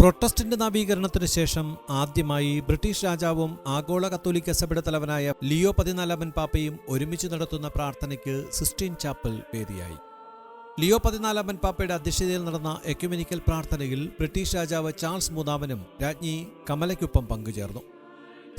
Protestant നവീകരണത്തിന് ശേഷം ആദ്യമായി British രാജാവും ആഗോള കത്തോലിക്ക സഭയുടെ തലവനായ ലിയോ പതിനാലാമൻ പാപ്പയും ഒരുമിച്ച് നടത്തുന്ന പ്രാർത്ഥനയ്ക്ക് സിസ്റ്റീൻ ചാപ്പൽ വേദിയായി. ലിയോ പതിനാലാമൻ പാപ്പയുടെ അധ്യക്ഷതയിൽ നടന്ന എക്യുമെനിക്കൽ പ്രാർത്ഥനയിൽ ബ്രിട്ടീഷ് രാജാവ് ചാൾസ് മൂന്നാമനും രാജ്ഞി കമലയ്ക്കൊപ്പം പങ്കുചേർന്നു.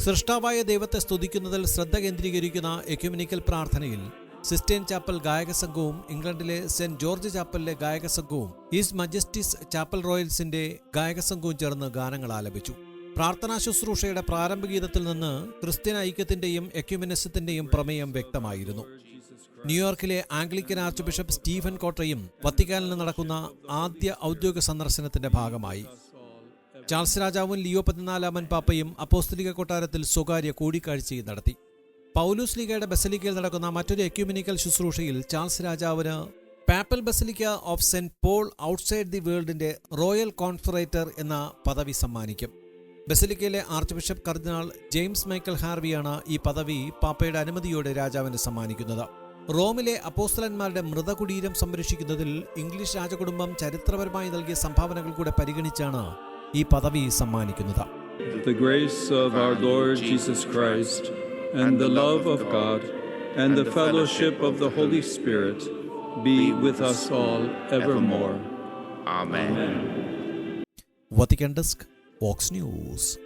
സൃഷ്ടാവായ ദൈവത്തെ സ്തുതിക്കുന്നതിൽ ശ്രദ്ധ കേന്ദ്രീകരിക്കുന്ന എക്യുമെനിക്കൽ പ്രാർത്ഥനയിൽ സിസ്റ്റേൻ ചാപ്പൽ ഗായക സംഘവും ഇംഗ്ലണ്ടിലെ സെന്റ് ജോർജ് ചാപ്പലിലെ ഗായക സംഘവും ഈസ്റ്റ് മജസ്റ്റിസ് ചാപ്പൽ റോയൽസിന്റെ ഗായക സംഘവും ചേർന്ന് ഗാനങ്ങൾ ആലപിച്ചു. പ്രാർത്ഥനാ ശുശ്രൂഷയുടെ പ്രാരംഭ ഗീതത്തിൽ നിന്ന് ക്രിസ്ത്യൻ ഐക്യത്തിന്റെയും എക്യുമിനിസത്തിന്റെയും പ്രമേയം വ്യക്തമായിരുന്നു. ന്യൂയോർക്കിലെ ആംഗ്ലിക്കൻ ആർച്ച് ബിഷപ്പ് സ്റ്റീഫൻ കോട്ടയും വത്തിക്കാനിൽ നടക്കുന്ന ആദ്യ ഔദ്യോഗിക സന്ദർശനത്തിന്റെ ഭാഗമായി. ചാൾസ് രാജാവും ലിയോ പതിനാലാമൻ പാപ്പയും അപ്പോസ്തലിക കൊട്ടാരത്തിൽ സ്വകാര്യ കൂടിക്കാഴ്ചയും നടത്തി. പൗലൂസ് ലീഗയുടെ ബസലിക്കയിൽ നടക്കുന്ന മറ്റൊരു എക്യുമിനിക്കൽ ശുശ്രൂഷയിൽ ചാൾസ് രാജാവിന് papal basilica of Saint Paul outside the വേൾഡിന്റെ royal confrater എന്ന പദവി സമ്മാനിക്കും. ബസലിക്കയിലെ ആർച്ച് ബിഷപ്പ് കർദിനാൾ ജെയിംസ് മൈക്കൽ ഹാർവിയാണ് ഈ പദവി പാപ്പയുടെ അനുമതിയോടെ രാജാവിന് സമ്മാനിക്കുന്നത്. റോമിലെ അപ്പോസ്തലന്മാരുടെ മൃതകുടീരം സംരക്ഷിക്കുന്നതിൽ ഇംഗ്ലീഷ് രാജകുടുംബം ചരിത്രപരമായി നൽകിയ സംഭാവനകൾ കൂടെ പരിഗണിച്ചാണ് ഈ പദവി സമ്മാനിക്കുന്നത്. The grace of our Lord Jesus Christ, and the love of God, and the fellowship of the Holy Spirit be with us all evermore. Amen. Vatican Desk, Vox News.